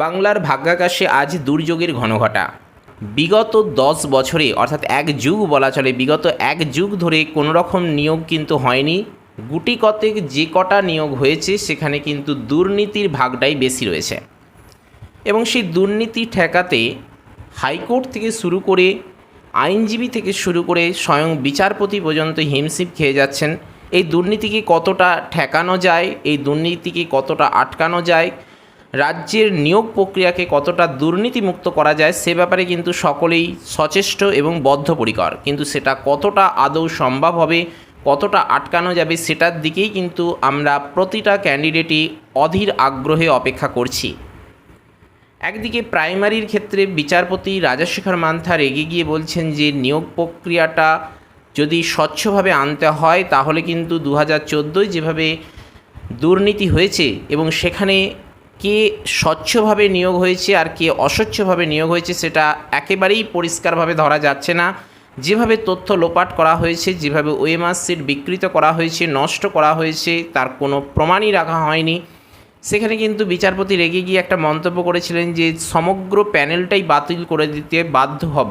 বাংলার ভাগ্যাকাশে আজ দুর্যোগের ঘনঘটা। বিগত দশ বছরে, অর্থাৎ এক যুগ বলা চলে, বিগত এক যুগ ধরে কোনো রকম নিয়োগ কিন্তু হয়নি। গুটি কতেক যে কটা নিয়োগ হয়েছে, সেখানে কিন্তু দুর্নীতির ভাগটাই বেশি রয়েছে। এবং সেই দুর্নীতি ঠেকাতে হাইকোর্ট থেকে শুরু করে, আইনজীবী থেকে শুরু করে স্বয়ং বিচারপতি পর্যন্ত হিমশিম খেয়ে যাচ্ছেন। এই দুর্নীতিকে কতটা ঠেকানো যায়, এই দুর্নীতিকে কতটা আটকানো যায় রাজ্যের নিয়োগ প্রক্রিয়াকে কতটা দুর্নীতিমুক্ত করা যায় সে ব্যাপারে কিন্তু সকলেই সচেষ্ট এবং বদ্ধপরিকর। কিন্তু সেটা কতটা আদৌ সম্ভব হবে, কতটা আটকানো যাবে সেটার দিকেই কিন্তু আমরা প্রতিটা ক্যান্ডিডেটই অধীর আগ্রহে অপেক্ষা করছি। একদিকে প্রাইমারির ক্ষেত্রে বিচারপতি রাজাশেখর মান্থার এগিয়ে গিয়ে বলছেন যে, নিয়োগ প্রক্রিয়াটা যদি স্বচ্ছভাবে আনতে হয়, তাহলে কিন্তু দু হাজার যেভাবে দুর্নীতি হয়েছে এবং সেখানে কে স্বচ্ছভাবে নিয়োগ হয়েছে আর কে অস্বচ্ছভাবে নিয়োগ হয়েছে সেটা একেবারেই পরিষ্কারভাবে ধরা যাচ্ছে না। যেভাবে তথ্য লোপাট করা হয়েছে, যেভাবে ওএমআর সিট বিকৃত করা হয়েছে, নষ্ট করা হয়েছে, তার কোনো প্রমাণই রাখা হয়নি। সেখানে কিন্তু বিচারপতি রেগে গিয়ে একটা মন্তব্য করেছিলেন যে, সমগ্র প্যানেলটাই বাতিল করে দিতে বাধ্য হব।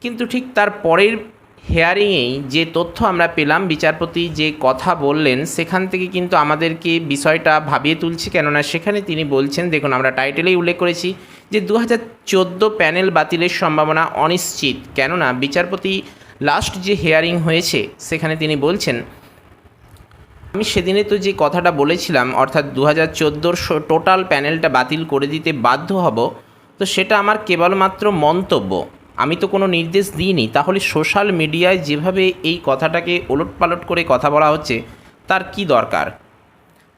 কিন্তু ঠিক তার পরের হেয়ারিংয়েই যে তথ্য আমরা পেলাম, বিচারপতি যে কথা বললেন, সেখান থেকে কিন্তু আমাদেরকে বিষয়টা ভাবিয়ে তুলছে, কেননা সেখানে তিনি বলছেন, দেখুন, আমরা টাইটেলেই উল্লেখ করেছি যে দু হাজার চোদ্দ প্যানেল বাতিলের সম্ভাবনা অনিশ্চিত। কেননা বিচারপতি লাস্ট যে হেয়ারিং হয়েছে, সেখানে তিনি বলছেন, আমি সেদিনে তো যে কথাটা বলেছিলাম, অর্থাৎ দু হাজার টোটাল প্যানেলটা বাতিল করে দিতে বাধ্য হব, তো সেটা আমার কেবলমাত্র মন্তব্য। আমি তো কোনো নির্দেশ দিইনি। তাহলে সোশ্যাল মিডিয়ায় যেভাবে এই কথাটাকে ওলটপালট করে কথা বলা হচ্ছে, তার কি দরকার?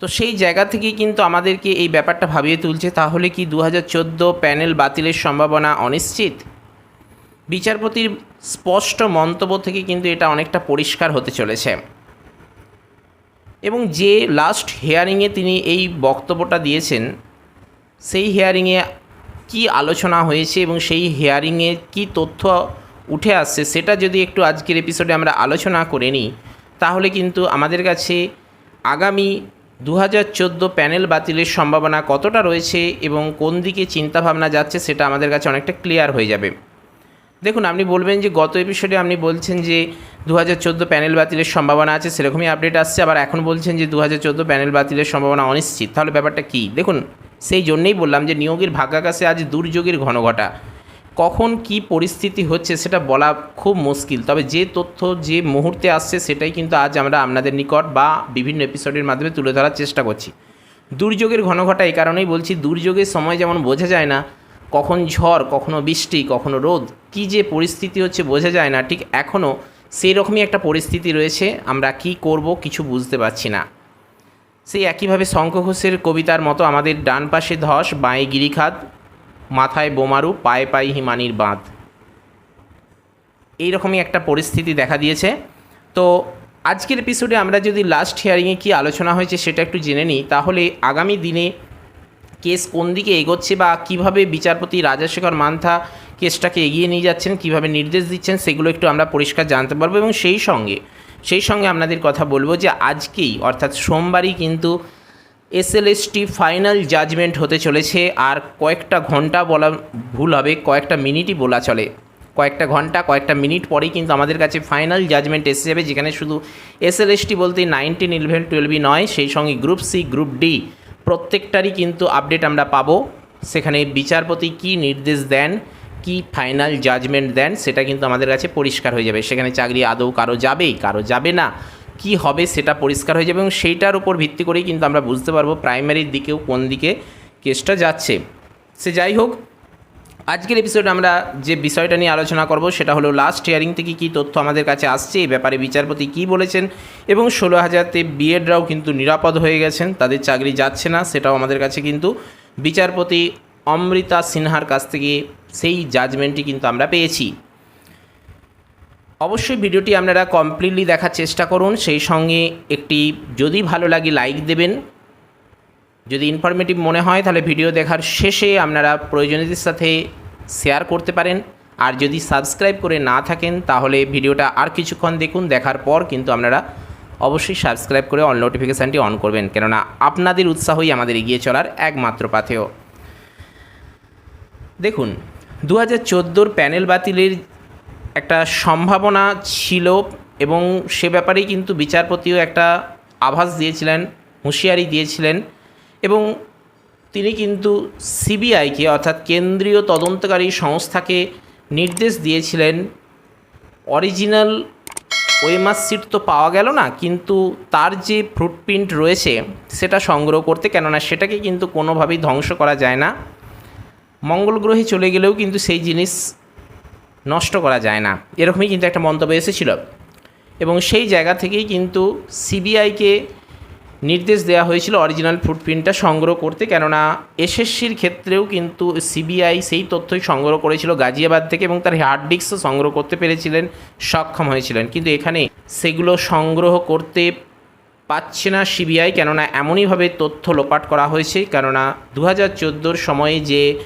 তো সেই জায়গা থেকেই কিন্তু আমাদেরকে এই ব্যাপারটা ভাবিয়ে তুলছে। তাহলে কি দু হাজার চোদ্দ প্যানেল বাতিলের সম্ভাবনা অনিশ্চিত? বিচারপতির স্পষ্ট মন্তব্য থেকে কিন্তু এটা অনেকটা পরিষ্কার হতে চলেছে। এবং যে লাস্ট হেয়ারিংয়ে তিনি এই বক্তব্যটা দিয়েছেন, সেই হেয়ারিংয়ে কি আলোচনা হয়েছে এবং সেই হেয়ারিংয়ে কি তথ্য উঠে আসছে সেটা যদি একটু আজকের এপিসোডে আমরা আলোচনা করে নিই, তাহলে কিন্তু আমাদের কাছে আগামী দু হাজার চোদ্দ প্যানেল বাতিলের সম্ভাবনা কতটা রয়েছে এবং কোন দিকে চিন্তাভাবনা যাচ্ছে সেটা আমাদের কাছে অনেকটা ক্লিয়ার হয়ে যাবে। দেখুন, আপনি বলবেন যে গত এপিসোডে আপনি বলছেন যে দু হাজার চোদ্দ প্যানেল বাতিলের সম্ভাবনা আছে, সেরকমই আপডেট আসছে, আবার এখন বলছেন যে দু হাজার চোদ্দ প্যানেল বাতিলের সম্ভাবনা অনিশ্চিত। তাহলে ব্যাপারটা কী? দেখুন সেই জন্যেই বললাম যে নিয়োগের ভাগ্যাকাশে আজ দুর্যোগের ঘনঘটা। কখন কি পরিস্থিতি হচ্ছে সেটা বলা খুব মুশকিল। তবে যে তথ্য যে মুহূর্তে আসছে সেটাই কিন্তু আজ আমরা আপনাদের নিকট বা বিভিন্ন এপিসোডের মাধ্যমে তুলে ধরার চেষ্টা করছি। দুর্যোগের ঘনঘটা এই কারণেই বলছি, দুর্যোগের সময় যেমন বোঝা যায় না, কখন ঝড়, কখনো বৃষ্টি, কখনো রোদ, কি যে পরিস্থিতি হচ্ছে বোঝা যায় না। ঠিক এখনও সেই রকমই একটা পরিস্থিতি রয়েছে, আমরা কি করব কিছু বুঝতে পারছি না। সেই একইভাবে শঙ্খ ঘোষের কবিতার মতো আমাদের ডান পাশে ধস, বাঁয়ে গিরিখাত, মাথায় বোমারু, পায়ে পায়ে হিমানির বাঁধ। এইরকমই একটা পরিস্থিতি দেখা দিয়েছে। তো আজকের এপিসোডে আমরা যদি লাস্ট হিয়ারিংয়ে কী আলোচনা হয়েছে সেটা একটু জেনে নিই। তাহলে আগামী দিনে কেস কোন দিকে এগোচ্ছে বা কীভাবে বিচারপতি রাজাশেখর মান্থা কেসটাকে এগিয়ে নিয়ে যাচ্ছেন, কীভাবে নির্দেশ দিচ্ছেন, সেগুলো একটু আমরা পরিষ্কার জানতে পারব এবং সেই সঙ্গে সেই সঙ্গে আপনাদের কথা বলব যে আজকেই, অর্থাৎ সোমবারই কিন্তু এসএলএসটি ফাইনাল জাজমেন্ট হতে চলেছে, আর কয়েকটা ঘণ্টা বলা ভুল হবে, কয়েকটা মিনিটই বলা চলে। কয়েকটা ঘণ্টা, কয়েকটা মিনিট পরেই কিন্তু আমাদের কাছে ফাইনাল জাজমেন্ট এসে যাবে, যেখানে শুধু এসএলএসটি বলতে নাইনটিন ইলেভেন টুয়েলভই নয়, সেই সঙ্গে গ্রুপ সি গ্রুপ ডি প্রত্যেকটারই কিন্তু আপডেট আমরা পাবো। সেখানে বিচারপতি কি নির্দেশ দেন কি ফাইনাল জাজমেন্ট দেন, সেটা কিন্তু আমাদের কাছে পরিষ্কার হয়ে যাবে। সেখানে চাকরি আদৌ কারও যাবে কারও যাবে না। কি হবে সেটা পরিষ্কার হয়ে যাবে এবং সেইটার উপর ভিত্তি করেই কিন্তু আমরা বুঝতে পারব প্রাইমারির দিকেও কোন দিকে কেসটা যাচ্ছে। সে যাই হোক, আজকের এপিসোডে আমরা যে বিষয়টা নিয়ে আলোচনা করব, সেটা হলো লাস্ট হিয়ারিং থেকে কী তথ্য আমাদের কাছে আসছে এই ব্যাপারে বিচারপতি কী বলেছেন এবং ষোলো হাজারতে বিএডরাও কিন্তু নিরাপদ হয়ে গেছেন, তাদের চাকরি যাচ্ছে না, সেটাও আমাদের কাছে কিন্তু বিচারপতি অমৃতা সিনহার কাছ থেকে সেই জাজমেন্টটি কিন্তু আমরা পেয়েছি। অবশ্যই ভিডিওটি আপনারা কমপ্লিটলি দেখার চেষ্টা করুন। সেই সঙ্গে একটি যদি ভালো লাগে লাইক দেবেন। যদি ইনফরমেটিভ মনে হয়, তাহলে ভিডিও দেখার শেষে আপনারা প্রয়োজনীয়দের সাথে শেয়ার করতে পারেন। আর যদি সাবস্ক্রাইব করে না থাকেন, তাহলে ভিডিওটা আর কিছুক্ষণ দেখুন। দেখার পর কিন্তু আপনারা অবশ্যই সাবস্ক্রাইব করে অল নোটিফিকেশানটি অন করবেন। কেননা আপনাদের উৎসাহই আমাদের এগিয়ে চলার একমাত্র পাথেয়। দেখুন দু হাজার চোদ্দোর প্যানেল বাতিলের একটা সম্ভাবনা ছিল এবং সে ব্যাপারেই কিন্তু বিচারপতিও একটা আভাস দিয়েছিলেন, হুঁশিয়ারি দিয়েছিলেন এবং তিনি কিন্তু সিবিআইকে অর্থাৎ কেন্দ্রীয় তদন্তকারী সংস্থাকে নির্দেশ দিয়েছিলেন, অরিজিনাল ওয়েমার্কশিট তো পাওয়া গেল না, কিন্তু তার যে ফুটপ্রিন্ট রয়েছে সেটা সংগ্রহ করতে, কেননা সেটাকে কিন্তু কোনোভাবেই ধ্বংস করা যায় না। মঙ্গল গ্রহে চলে গেলেও কিন্তু সেই জিনিস নষ্ট করা যায় না। এরকমই কিন্তু একটা মন্তব্য এসেছিল। এবং সেই জায়গা থেকেই কিন্তু সিবিআইকে নির্দেশ দেওয়া হয়েছিল অরিজিনাল ফুটপ্রিন্টটা সংগ্রহ করতে। কেননা এসএসসির ক্ষেত্রেও কিন্তু সিবিআই সেই তথ্যই সংগ্রহ করেছিল গাজিয়াবাদ থেকে এবং তার হার্ড ডিস্কও সংগ্রহ করতে পেরেছিলেন, সক্ষম হয়েছিলেন। কিন্তু এখানে সেগুলো সংগ্রহ করতে পাচ্ছে না সিবিআই। কেননা এমনইভাবে তথ্য লোপাট করা হয়েছে। কেননা দু হাজার সময়ে যে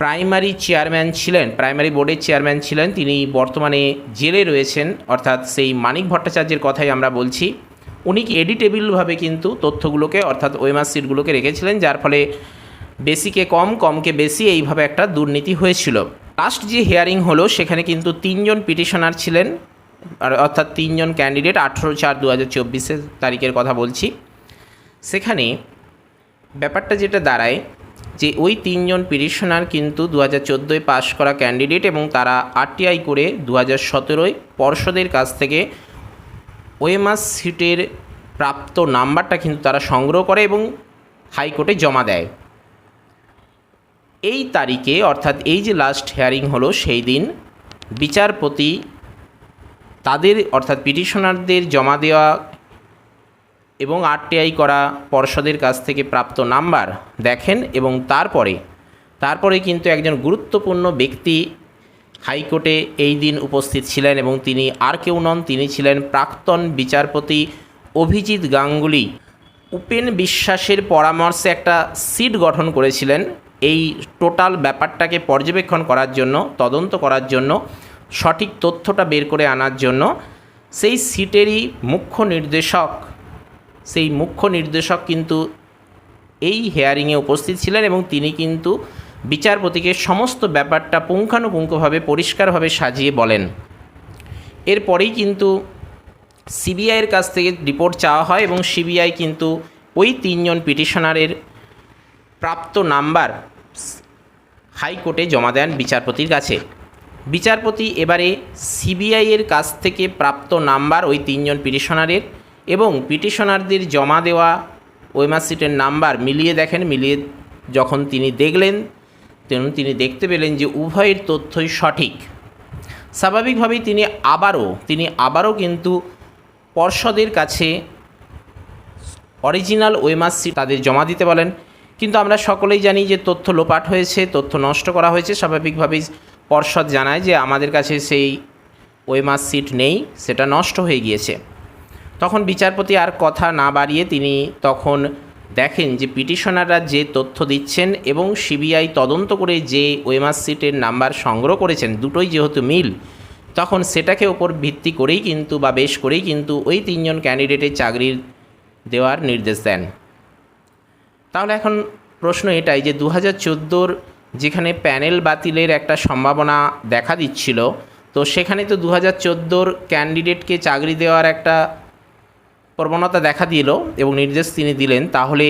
প্রাইমারি চেয়ারম্যান ছিলেন, প্রাইমারি বোর্ডের চেয়ারম্যান ছিলেন, তিনি বর্তমানে জেলে রয়েছেন, অর্থাৎ সেই মানিক ভট্টাচার্যের কথাই আমরা বলছি। উনি কি এডিটেবিলভাবে কিন্তু তথ্যগুলোকে, অর্থাৎ ওয়েমার্কশিটগুলোকে রেখেছিলেন, যার ফলে বেশিকে কম, কমকে বেশি এইভাবে একটা দুর্নীতি হয়েছিল। লাস্ট যে হিয়ারিং হলো, সেখানে কিন্তু তিনজন পিটিশনার ছিলেন, আর অর্থাৎ তিনজন ক্যান্ডিডেট, আঠেরো চার দু হাজার চব্বিশের তারিখের কথা বলছি। সেখানে ব্যাপারটা যেটা দাঁড়ায় যে ওই তিনজন পিটিশনার কিন্তু দু হাজার চোদ্দোয় পাশ করা ক্যান্ডিডেট এবং তারা আরটিআই করে দু হাজার সতেরোয় পর্ষদের কাছ থেকে ওয়েমাস সিটের প্রাপ্ত নাম্বারটা কিন্তু তারা সংগ্রহ করে এবং হাইকোর্টে জমা দেয়। এই তারিখে অর্থাৎ এই যে লাস্ট হিয়ারিং হলো সেই দিন বিচারপতি তাদের অর্থাৎ পিটিশনারদের জমা দেওয়া এবং আরটিআই করা পর্ষদের কাছ থেকে প্রাপ্ত নাম্বার দেখেন এবং তারপরে তারপরে কিন্তু একজন গুরুত্বপূর্ণ ব্যক্তি হাইকোর্টে এই দিন উপস্থিত ছিলেন এবং তিনি আর কেউ নন, তিনি ছিলেন প্রাক্তন বিচারপতি অভিজিৎ গাঙ্গুলি। উপেন বিশ্বাসের পরামর্শে একটা সিট গঠন করেছিলেন। এই টোটাল ব্যাপারটাকে পর্যবেক্ষণ করার জন্য, তদন্ত করার জন্য, সঠিক তথ্যটা বের করে আনার জন্য। সেই সিটেরই মুখ্য নির্দেশক সেই মুখ্য নির্দেশক কিন্তু এই হেয়ারিংয়ে উপস্থিত ছিলেন এবং তিনি কিন্তু বিচারপতিকে সমস্ত ব্যাপারটা পুঙ্খানুপুঙ্খভাবে, পরিষ্কারভাবে সাজিয়ে বলেন। এরপরেই কিন্তু সিবিআইয়ের কাছ থেকে রিপোর্ট চাওয়া হয় এবং সিবিআই কিন্তু ওই তিনজন পিটিশনারের প্রাপ্ত নাম্বার হাইকোর্টে জমা দেন বিচারপতির কাছে। বিচারপতি এবারে সিবিআইয়ের কাছ থেকে প্রাপ্ত নাম্বার ওই তিনজন পিটিশনারের এবং পিটিশনারদের জমা দেওয়া ওয়েমার্কশিটের নাম্বার মিলিয়ে দেখেন, মিলিয়ে যখন তিনি দেখলেন তেমন তিনি দেখতে পেলেন যে উভয়ের তথ্যই সঠিক। স্বাভাবিকভাবেই তিনি আবারও তিনি আবারও কিন্তু পর্ষদের কাছে অরিজিনাল ওয়েমার্কশিট তাদের জমা দিতে বলেন। কিন্তু আমরা সকলেই জানি যে তথ্য লোপাট হয়েছে, তথ্য নষ্ট করা হয়েছে। স্বাভাবিকভাবেই পর্ষদ জানায় যে আমাদের কাছে সেই ওয়েমার্কশিট নেই, সেটা নষ্ট হয়ে গিয়েছে। তখন বিচারপতি আর কথা না বাড়িয়ে তিনি তখন দেখেন যে পিটিশনাররা যে তথ্য দিচ্ছেন এবং সিবিআই তদন্ত করে যে ওয়েমার্কশিটের নাম্বার সংগ্রহ করেছেন, দুটোই যেহেতু মিল, তখন সেটাকে ওপর ভিত্তি করেই কিন্তু বা বেশ করেই কিন্তু ওই তিনজন ক্যান্ডিডেটের চাকরির দেওয়ার নির্দেশ দেন। তাহলে এখন প্রশ্ন এটাই যে দু হাজার যেখানে প্যানেল বাতিলের একটা সম্ভাবনা দেখা দিচ্ছিল, তো সেখানে তো দু হাজার ক্যান্ডিডেটকে চাকরি দেওয়ার একটা প্রবণতা দেখা দিল এবং নির্দেশ তিনি দিলেন, তাহলে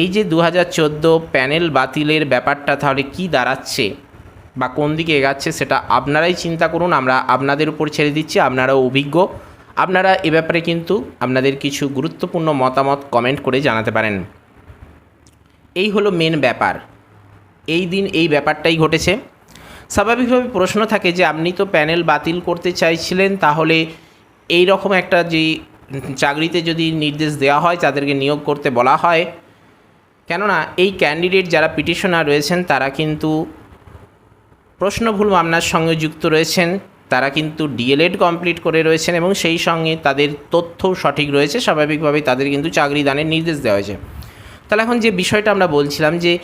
এই যে দু হাজার চোদ্দ প্যানেল বাতিলের ব্যাপারটা তাহলে কি দাঁড়াচ্ছে বা কোন দিকে এগাচ্ছে সেটা আপনারাই চিন্তা করুন, আমরা আপনাদের উপর ছেড়ে দিচ্ছি, আপনারাও অভিজ্ঞ। আপনারা এ ব্যাপারে কিন্তু আপনাদের কিছু গুরুত্বপূর্ণ মতামত কমেন্ট করে জানাতে পারেন। এই হলো মেন ব্যাপার। এই দিন এই ব্যাপারটাই ঘটেছে। স্বাভাবিকভাবে প্রশ্ন থাকে যে, আপনি তো প্যানেল বাতিল করতে চাইছিলেন, তাহলে এই রকম একটা যে চাকরিতে যদি নির্দেশ দেওয়া হয়, তাদেরকে নিয়োগ করতে বলা হয়। কেননা, এই ক্যান্ডিডেট যারা পিটিশনার রয়েছেন, তারা কিন্তু প্রশ্নভুল মামলার সঙ্গে যুক্ত রয়েছেন, তারা কিন্তু ডিএলএড কমপ্লিট করে রয়েছেন এবং সেই সঙ্গে তাদের তথ্যও সঠিক রয়েছে। স্বাভাবিকভাবেই তাদের কিন্তু চাকরি দানের নির্দেশ দেওয়া হয়েছে। তাহলে এখন যে বিষয়টা আমরা বলছিলাম যে,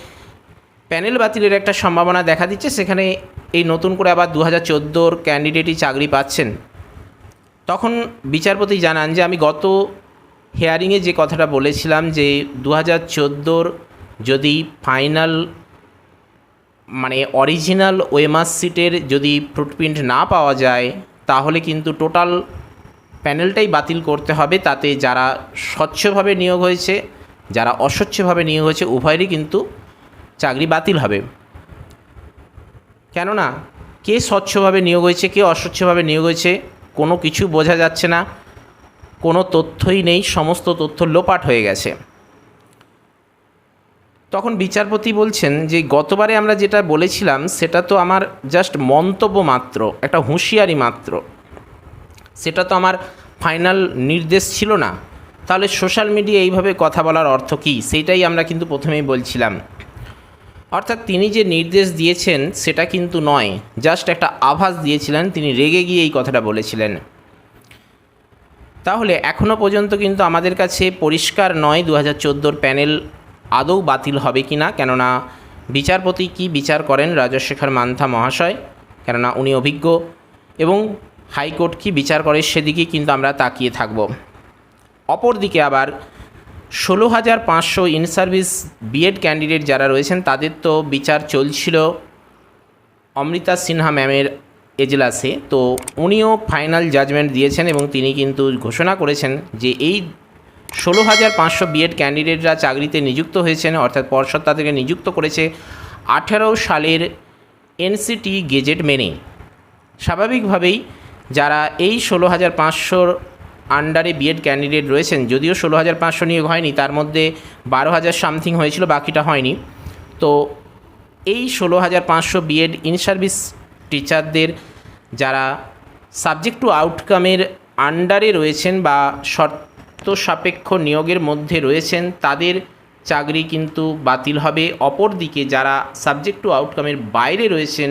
প্যানেল বাতিলের একটা সম্ভাবনা দেখা দিচ্ছে, সেখানে এই নতুন করে আবার দু হাজার চোদ্দোর ক্যান্ডিডেটই চাকরি পাচ্ছেন। তখন বিচারপতি জানান যে আমি গত হেয়ারিংয়ে যে কথাটা বলেছিলাম যে দু হাজার যদি ফাইনাল মানে অরিজিনাল ওয়েমাস সিটের যদি ফুটপ্রিন্ট না পাওয়া যায়, তাহলে কিন্তু টোটাল প্যানেলটাই বাতিল করতে হবে। তাতে যারা স্বচ্ছভাবে নিয়োগ হয়েছে, যারা অস্বচ্ছভাবে নিয়োগ হয়েছে, উভয়েরই কিন্তু চাকরি বাতিল হবে। কেননা, কে স্বচ্ছভাবে নিয়োগ হয়েছে, কে অস্বচ্ছভাবে নিয়োগ হয়েছে কোনো কিছু বোঝা যাচ্ছে না, কোনো তথ্যই নেই, সমস্ত তথ্য লোপাট হয়ে গেছে। তখন বিচারপতি বলছেন যে, গতবারে আমরা যেটা বলেছিলাম, সেটা তো আমার জাস্ট মন্তব্য মাত্র, একটা হুঁশিয়ারি মাত্র। সেটা তো আমার ফাইনাল নির্দেশ ছিল না। তাহলে সোশ্যাল মিডিয়া এইভাবে কথা বলার অর্থ কী? সেইটাই আমরা কিন্তু প্রথমেই বলছিলাম। অর্থাৎ তিনি যে নির্দেশ দিয়েছেন সেটা কিন্তু নয়। জাস্ট একটা আভাস দিয়েছিলেন, তিনি রেগে গিয়ে এই কথাটা বলেছিলেন। তাহলে এখনও পর্যন্ত কিন্তু আমাদের কাছে পরিষ্কার নয় দু হাজার প্যানেল আদৌ বাতিল হবে কি না কেননা বিচারপতি কি বিচার করেন রাজশেখর মান্থা মহাশয়, কেননা উনি অভিজ্ঞ, এবং হাইকোর্ট কি বিচার করে সেদিকে কিন্তু আমরা তাকিয়ে থাকব। অপরদিকে আবার ষোলো হাজার পাঁচশো ইন সার্ভিস বিএড ক্যান্ডিডেট যারা রয়েছেন, তাদের তো বিচার চলছিল অমৃতা সিনহা ম্যামের এজলাসে। তো উনিও ফাইনাল জাজমেন্ট দিয়েছেন এবং তিনি কিন্তু ঘোষণা করেছেন যে এই ষোলো হাজার পাঁচশো বিএড ক্যান্ডিডেটরা চাকরিতে নিযুক্ত হয়েছেন, অর্থাৎ পর্ষদ তাদেরকে নিযুক্ত করেছে আঠেরো সালের এনসিটি গেজেট মেনে। স্বাভাবিকভাবেই যারা এই ষোলো হাজার পাঁচশোর আন্ডারে বিএড ক্যান্ডিডেট রয়েছেন, যদিও ষোলো হাজার পাঁচশো নিয়োগ হয়নি, তার মধ্যে বারো হাজার সামথিং হয়েছিল, বাকিটা হয়নি। তো এই ষোলো হাজার পাঁচশো বিএড ইন সার্ভিস টিচারদের যারা সাবজেক্ট টু আউটকামের আন্ডারে রয়েছেন বা শর্ত সাপেক্ষ নিয়োগের মধ্যে রয়েছেন, তাদের চাকরি কিন্তু বাতিল হবে। অপরদিকে যারা সাবজেক্ট টু আউটকামের বাইরে রয়েছেন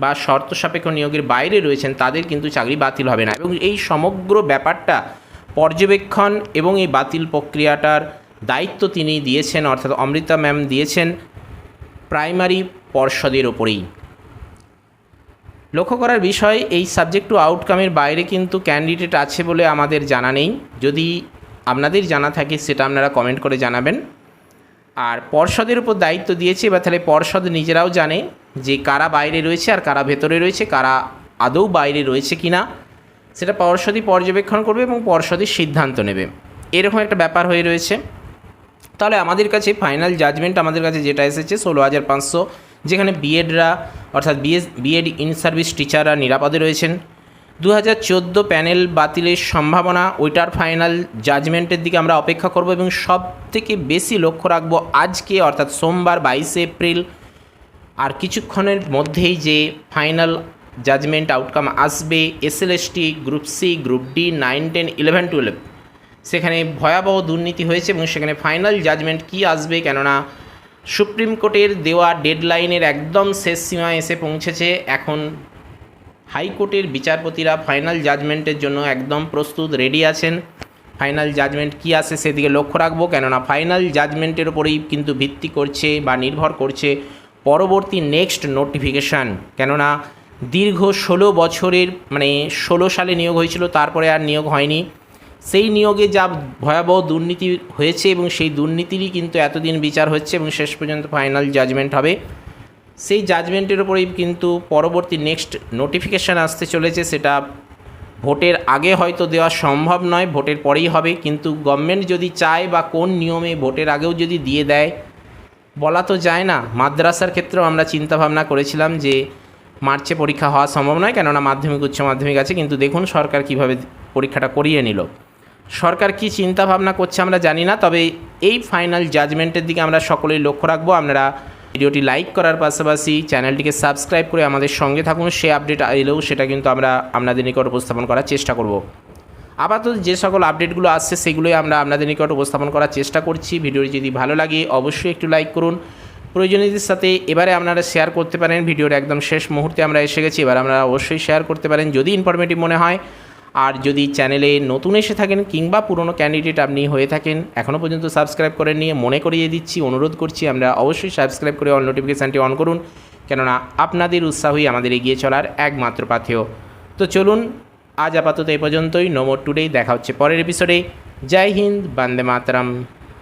বা শর্ত সাপেক্ষ নিয়োগের বাইরে রয়েছেন, তাদের কিন্তু চাকরি বাতিল হবে না। এবং এই সমগ্র ব্যাপারটা পর্যবেক্ষণ এবং এই বাতিল প্রক্রিয়াটার দায়িত্ব তিনি দিয়েছেন, অর্থাৎ অমৃতা ম্যাম দিয়েছেন প্রাইমারি পর্ষদের ওপরেই। লক্ষ্য করার বিষয়, এই সাবজেক্ট টু আউটকামের বাইরে কিন্তু ক্যান্ডিডেট আছে বলে আমাদের জানা নেই। যদি আপনাদের জানা থাকে, সেটা আপনারা কমেন্ট করে জানাবেন। আর পর্ষদের উপর দায়িত্ব দিয়েছে, এবার তাহলে পর্ষদ নিজেরাও জানে যে কারা বাইরে রয়েছে আর কারা ভেতরে রয়েছে, কারা আদৌ বাইরে রয়েছে কি না সেটা পর্ষদই পর্যবেক্ষণ করবে এবং পর্ষদই সিদ্ধান্ত নেবে। এরকম একটা ব্যাপার হয়ে রয়েছে। তাহলে আমাদের কাছে ফাইনাল জাজমেন্ট আমাদের কাছে যেটা এসেছে, ষোলো হাজার পাঁচশো, যেখানে বিএডরা অর্থাৎ বিএস বিএড ইন সার্ভিস টিচাররা নিরাপদে রয়েছেন। দু হাজার চোদ্দ প্যানেল বাতিলের সম্ভাবনা, ওইটার ফাইনাল জাজমেন্টের দিকে আমরা অপেক্ষা করব এবং সব থেকে বেশি লক্ষ্য রাখব আজকে, অর্থাৎ সোমবার বাইশে এপ্রিল। আর কিছুক্ষণের মধ্যেই যে ফাইনাল জাজমেন্ট আউটকাম আসবে SLST group C group D nine ten eleven twelve সেখানে ভয়াবহ দুর্নীতি হয়েছে এবং সেখানে ফাইনাল জাজমেন্ট কি আসবে কেননা, সুপ্রিম কোর্টের দেওয়া ডেডলাইনের একদম শেষ সীমায় এসে পৌঁছেছে। এখন হাইকোর্টের বিচারপতিরা ফাইনাল জাজমেন্টের জন্য একদম প্রস্তুত, রেডি আছেন। ফাইনাল জাজমেন্ট কী আসে সেদিকে লক্ষ্য রাখব, কেননা ফাইনাল জাজমেন্টের ওপরেই কিন্তু ভিত্তি করছে বা নির্ভর করছে পরবর্তী নেক্সট নোটিফিকেশান। কেননা দীর্ঘ ষোলো বছরের মানে ষোলো সালে নিয়োগ হয়েছিল, তারপরে আর নিয়োগ হয়নি। সেই নিয়োগে যা ভয়াবহ দুর্নীতি হয়েছে এবং সেই দুর্নীতিরই কিন্তু এতদিন বিচার হচ্ছে এবং শেষ পর্যন্ত ফাইনাল জাজমেন্ট হবে। সেই জাজমেন্টের ওপরেই কিন্তু পরবর্তী নেক্সট নোটিফিকেশান আসতে চলেছে। সেটা ভোটের আগে হয়তো দেওয়া সম্ভব নয়, ভোটের পরেই হবে। কিন্তু গভর্নমেন্ট যদি চায় বা কোন নিয়মে ভোটের আগেও যদি দিয়ে দেয়, বলা তো যায় না। মাদ্রাসার ক্ষেত্রেও আমরা চিন্তাভাবনা করেছিলাম যে মার্চে পরীক্ষা হওয়া সম্ভব নয়, কেননা মাধ্যমিক, উচ্চ মাধ্যমিক আছে। কিন্তু দেখুন, সরকার কীভাবে পরীক্ষাটা করিয়ে নিল। সরকার কি চিন্তা ভাবনা করছে আমরা জানি না, তবে এই ফাইনাল জাজমেন্টের দিকে আমরা সকলেই লক্ষ্য রাখব। আপনারা ভিডিওটি লাইক করার পাশাপাশি চ্যানেলটিকে সাবস্ক্রাইব করে আমাদের সঙ্গে থাকুন। সে আপডেট এলেও সেটা কিন্তু আমরা আপনাদের নিকট উপস্থাপন করার চেষ্টা করব। আপাতত যে সকল আপডেটগুলো আসছে সেগুলোই আমরা আপনাদের নিকট উপস্থাপন করার চেষ্টা করছি। ভিডিওটি যদি ভালো লাগে অবশ্যই একটু লাইক করুন। প্রয়োজনীয়দের সাথে এবারে আপনারা শেয়ার করতে পারেন। ভিডিওর একদম শেষ মুহূর্তে আমরা এসে গেছি। এবার আমরা অবশ্যই শেয়ার করতে পারেন। যদি ইনফরমেটিভ মনে হয় আর যদি চ্যানেলে নতুন এসে থাকেন কিংবা পুরনো ক্যান্ডিডেট আপনি হয়ে থাকেন এখনও পর্যন্ত সাবস্ক্রাইব করেন নিয়ে মনে করিয়ে দিচ্ছি, অনুরোধ করছি আমরা অবশ্যই সাবস্ক্রাইব করে অল নোটিফিকেশানটি অন করুন, কেননা আপনাদের উৎসাহই আমাদের এগিয়ে চলার একমাত্র পাথেয়। তো চলুন, আজ আপাতত এ পর্যন্তই নোমর টুডেই দেখা হচ্ছে পরের এপিসোডে জয় হিন্দ, বন্দে মাতরম।